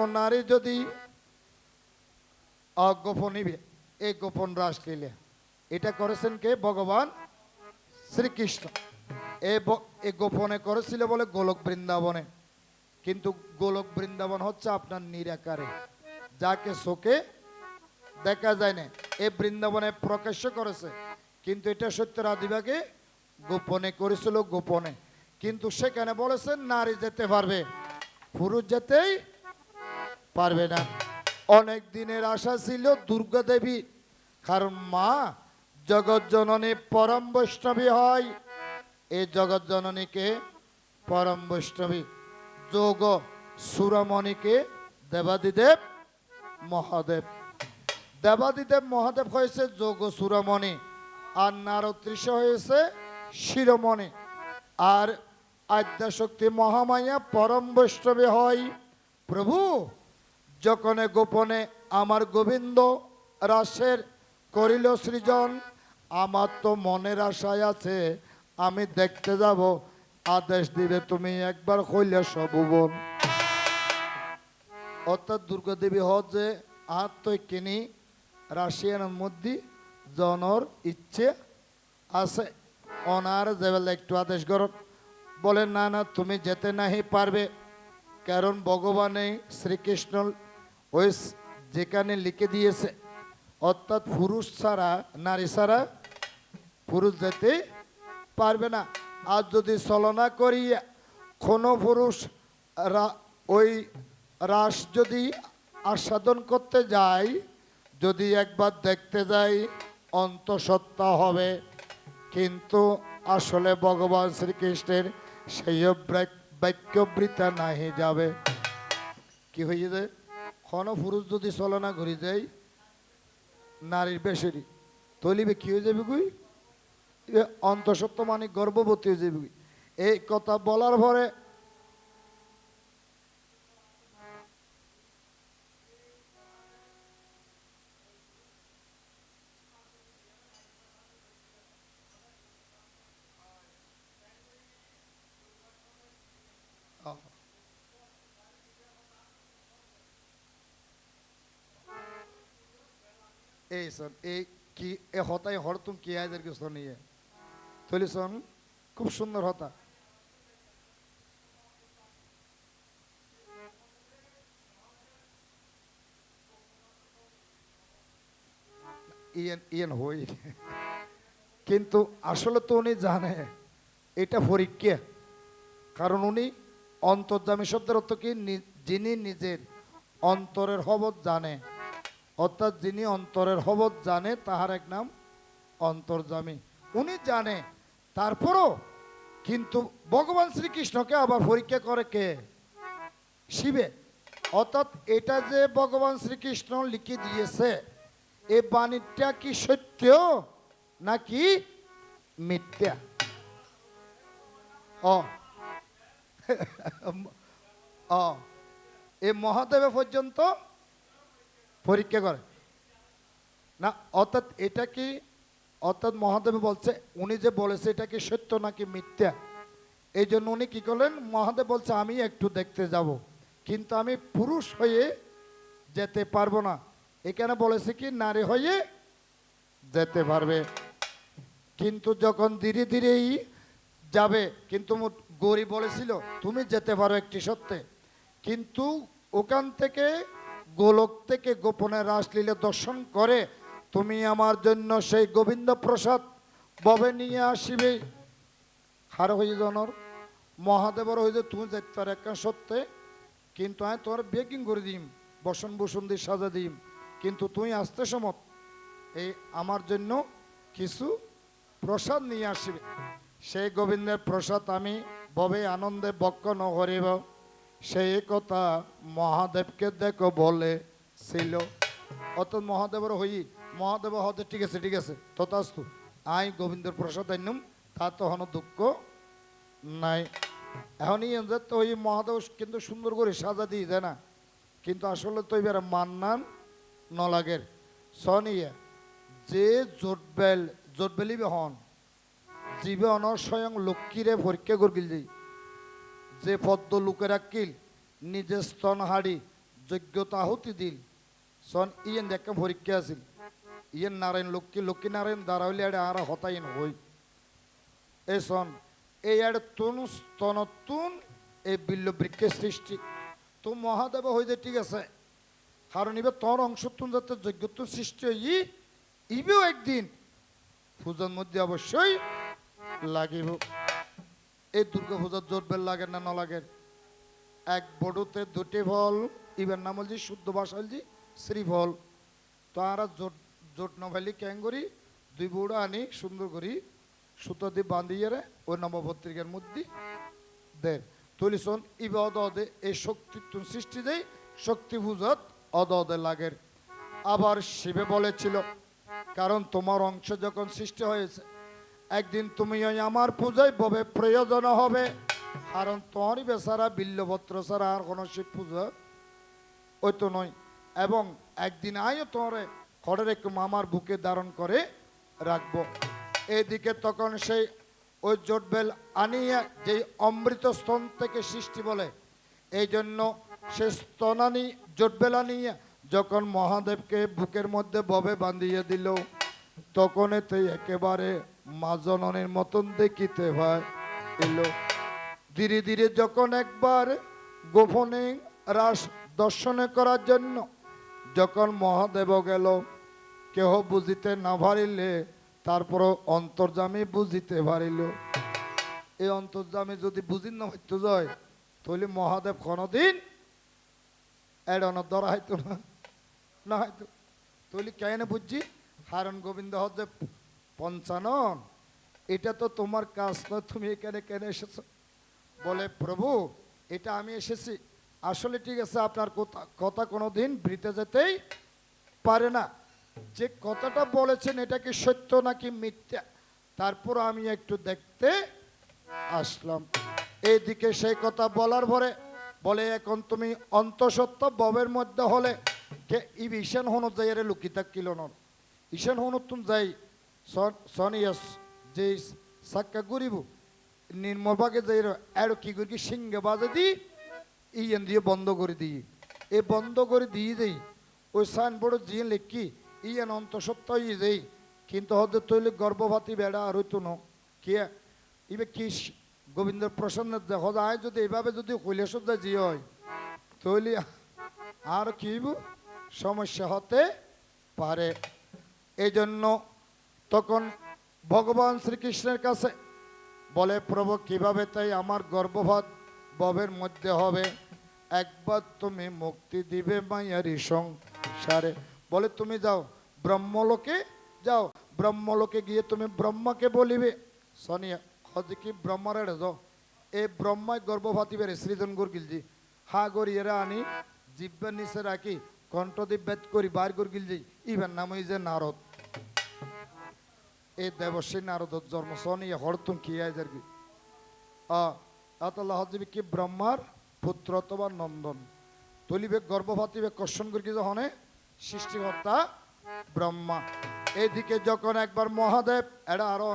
কোনো নারী যদি অগোপনীবে এই গোপন রাসলীলা এটা করেছেন কে? ভগবান শ্রীকৃষ্ণ। এ গোপনে করেছিল বলে গোলক বৃন্দাবনে। কিন্তু গোলক বৃন্দাবন হচ্ছে আপনার নিরাকারে। যাকে চোখে দেখা যায় না। এ বৃন্দাবনে প্রকাশ্য করেছে। কিন্তু এটা সত্য আদিবাগে গোপনে করেছিল গোপনে। কিন্তু সেখানে বলেছেন নারী যেতে পারবে, পুরুষ যেতেই পারবে না। অনেক দিনের আশা ছিল দুর্গা দেবী, কারণ মা জগৎ জননী পরম বৈষ্ণবী হয়। এই জগৎ জননীকে, পরম বৈষ্ণবী যোগ সুরমণিকে দেবাদিদেব মহাদেব। দেবাদিদেব মহাদেব হয়েছে যোগ সুরমণি, আর নারদৃশ্য হয়েছে শিরোমণি। আর আদ্যাশক্তি মহামায়া পরম বৈষ্ণবী হয়। প্রভু যখনে গোপনে আমার গোবিন্দ রাসের করিল সৃজন, আমার তো মনের আশায় আছে, আমি দেখতে যাব। আদেশ দিবে তুমি একবার কইলে সবুবন। অর্থাৎ দুর্গা দেবী হচ্ছে আত্মকিনি রাশিয়ানের মধ্যে জনর ইচ্ছে আছে। অনার যেবেলা একটু আদেশ করো বলে না না, তুমি যেতে নাহি পারবে, কারণ ভগবানে শ্রীকৃষ্ণ ওই যেখানে লিখে দিয়েছে, অর্থাৎ পুরুষ ছাড়া, নারী ছাড়া পুরুষ যেতে পারবে না। আর যদি চলনা করি কোনো পুরুষ ওই রাস যদি আস্বাদন করতে যায় যদি একবার দেখতে যাই, অন্তঃসত্ত্বা হবে। কিন্তু আসলে ভগবান শ্রীকৃষ্ণের সেই বাক্যবৃতা নাহি যাবে। কি হয়ে যায় কোনো পুরুষ যদি চলনা ঘুরি যাই, নারীর বেশরি তলিবে কি হয়ে যাবে গুই অন্তঃসত্ত্ব মানে গর্ভবতী হয়ে যাবে এই কথা বলার পরে এই শোন এই কি, এ হতাই হরতুম কি আয়দেরকে শোনিয়ে তৈলি শোন, খুব সুন্দর হতা। ইয়েন ইয়েন হই। কিন্তু আসলে তো উনি জানে, এটা পরীক্ষা। কারণ উনি অন্তর্জামী শব্দের অর্থ কি? যিনি নিজের অন্তরের হবত জানে। অর্থাৎ যিনি অন্তরের হবত জানে, তাহার এক নাম অন্তর্জামী উনি জানে, তারপরও কিন্তু ভগবান শ্রীকৃষ্ণকে আবার পরীক্ষা করে কে? শিবে। অর্থাৎ এটা যে ভগবান শ্রীকৃষ্ণ লিখে দিয়েছে এই বাণীটা কি সত্য নাকি মিথ্যা? অ। এই মহাদেবে পর্যন্ত পরীক্ষা করে। না, অর্থাৎ এটা কি, অর্থাৎ মহাদেব বলছে, উনি যে বলেছে এটা কি সত্য নাকি মিথ্যা? এই জন্য উনি কি করলেন, মহাদেব বলছে, আমি একটু দেখতে যাব। কিন্তু আমি পুরুষ হয়ে যেতে পারব না। এখানে বলেছে কি, নারী হয়ে যেতে পারবে। কিন্তু যখন ধীরে ধীরেই যাবে, কিন্তু গৌরী বলেছিল, তুমি যেতে পারো একটি সত্যে। কিন্তু ওখান থেকে গোলক থেকে গোপনে রাসলীলা দর্শন করে, তুমি আমার জন্য সেই গোবিন্দ প্রসাদ ববে নিয়ে আসিবে। হার হয়ে জনর মহাদেবর হয়ে তুমি যেতে পারো একটা সত্যে, কিন্তু আমি তোমার বেকিং করে দিম, বসন বসন দিয়ে সাজা দিম। কিন্তু তুই আসতে সমত, এই আমার জন্য কিছু প্রসাদ নিয়ে আসবে। সেই গোবিন্দের প্রসাদ আমি ববে আনন্দে বক্ষ নহরিব সেই কথা মহাদেবকে দেখো বলে ছিল। অত মহাদেবের হই, মহাদেব হতে ঠিক আছে ঠিক আছে, তথাস্তু। আই গোবিন্দের প্রসাদ আইনুম, তা তো হন দুঃখ নাই। এখনই তো ওই মহাদেব কিন্তু সুন্দর করে সাজা দিয়ে দেয় না। কিন্তু আসলে তো এবার মান্নান নলাগের। সনিয়া যে জোটবেল জোটবেলিবে হন জীবে অনর স্বয়ং লক্ষ্মীরে পরীক্ষা করগিল যাই যে পদ্ম লুকে রাখিল নিজে স্তন হাড়ি যোগ্যতা আহুতি দিল। সন ইয়েন দেখা পরীক্ষা আছিল। ইয়েন নারায়ণ লক্ষ্মী লক্ষ্মী নারায়ণ দাঁড়াইলে এটা আর হতাইন হই। এ সন এই আড়ে তনু স্তনতুন এই বিল্ল বৃক্ষের সৃষ্টি। তো মহাদেব হইতে ঠিক আছে। কারণ ইবে তোর অংশ তুন যাতে যোগ্যত্ব সৃষ্টি হই ইবেও একদিন পূজার মধ্যে অবশ্যই লাগিব। এই দুর্গা পূজার জোর বেল লাগে না ন এক বড়তে দুটি ফল ইবের নাম হলছি শুদ্ধ হলছি শ্রীফল তো আর জোট জোট নভেলি ক্যাং করি, দুই বউড়া আনি, সুন্দর করি, সুতো দিয়ে বাঁধিয়ে রে, ওই নবপত্রিকার মধ্যে দেন তুলিসন, ইবে অদ অদে এই শক্তি সৃষ্টি দেয়, শক্তি পূজাত অদ অদে লাগের আবার শিবে বলেছিল, কারণ তোমার অংশ যখন সৃষ্টি হয়েছে একদিন তুমি ওই আমার পূজায় ববে প্রয়োজন হবে। কারণ তোমারই বেচারা বিল্লপত্র ছাড়া আর কোনো শিব পূজা ওই তো নয়। এবং একদিন আয়ও তোমার খড়ের একটু মামার বুকে ধারণ করে রাখব। এদিকে তখন সেই ওই জোটবেল আনিয়ে যেই অমৃত স্তন থেকে সৃষ্টি বলে, এই জন্য সে স্তনানি জোটবেল আনিয়ে যখন মহাদেবকে বুকের মধ্যে ববে বাঁধিয়ে দিল তখন এতে একেবারে মা জননীর মতন দেখিতে হয়। এলো। ধীরে ধীরে যখন একবার গোপনে রাস দর্শনে করার জন্য যখন মহাদেব গেল, কেহ বুঝিতে না পারিলে তারপরও অন্তর্জামী বুঝিতে পারিল। এই অন্তর্জামী যদি বুঝি না হইতে যায়, তাহলে মহাদেব কোনদিন এড়ানো ধরা হইতো না না হয়তো তাহলে কেন বুঝছি? হারণ গোবিন্দ হচ্ছে পঞ্চানন। এটা তো তোমার কাজ নয়, তুমি এখানে কেন এসেছ? বলে, প্রভু, এটা আমি এসেছি। আসলে ঠিক আছে, আপনার কথা কোনো দিন বৃতে যেতেই পারে না। যে কথাটা বলেছেন, এটা কি সত্য নাকি মিথ্যা? তারপর আমি একটু দেখতে আসলাম। এইদিকে সেই কথা বলার পরে বলে, এখন তুমি অন্তঃসত্ত্ব ববের মধ্যে হলে, কে, ই ঈশান হন যাই রে লুকি থাকিল নন ঈশান হন তুমি যাই সনিয়াস যে সাক্কা ঘুরিব নির্মলভাগে যাই এর কি করি সিংহে বাজে দি, ইয়েন দিয়ে বন্ধ করে দিই। এ বন্ধ করে দিয়ে দেই ওই সাইনবোর্ড দিয়ে লেখি, ইয়েন অন্তঃসত্ত্ব ইয়ে দেই কিন্তু হতে তৈলি গর্ভবতী বেড়া আর হইতো ন। কে? ইবে কি গোবিন্দ গোবিন্দর প্রসন্ন দেখো যায় যদি এইভাবে যদি কৈলাস জি হয়, তৈলি আর কি সমস্যা হতে পারে। এই জন্য তখন ভগবান শ্রীকৃষ্ণের কাছে বলে, প্রভু, কীভাবে তাই আমার গর্ভপাত ববের মধ্যে হবে? একবার তুমি মুক্তি দিবে মায়ারি সংসারে। বলে, তুমি যাও, ব্রহ্মলোকে যাও। ব্রহ্মলোকে গিয়ে তুমি ব্রহ্মাকে বলিবে, সনিয়া হজ কি ব্রহ্মার যাও? এই ব্রহ্মায় গর্ভপাতি বেড়ে, সৃজন গিলজি হা এরা আনি জিব্বার নিচে রাখি কণ্ঠদীপ বেদ করি, বার গিলজি ইভেন নাম যে নারদ। এই দেবশ্রী নারদ জন্ম কি আইজার কি আতাল্লাহ কি ব্রহ্মার পুত্র নন্দন? তলিবে গর্ভপাতিবে কর্ষণ করি যখন? সৃষ্টিকর্তা ব্রহ্মা। এইদিকে যখন একবার মহাদেব, এরা আরও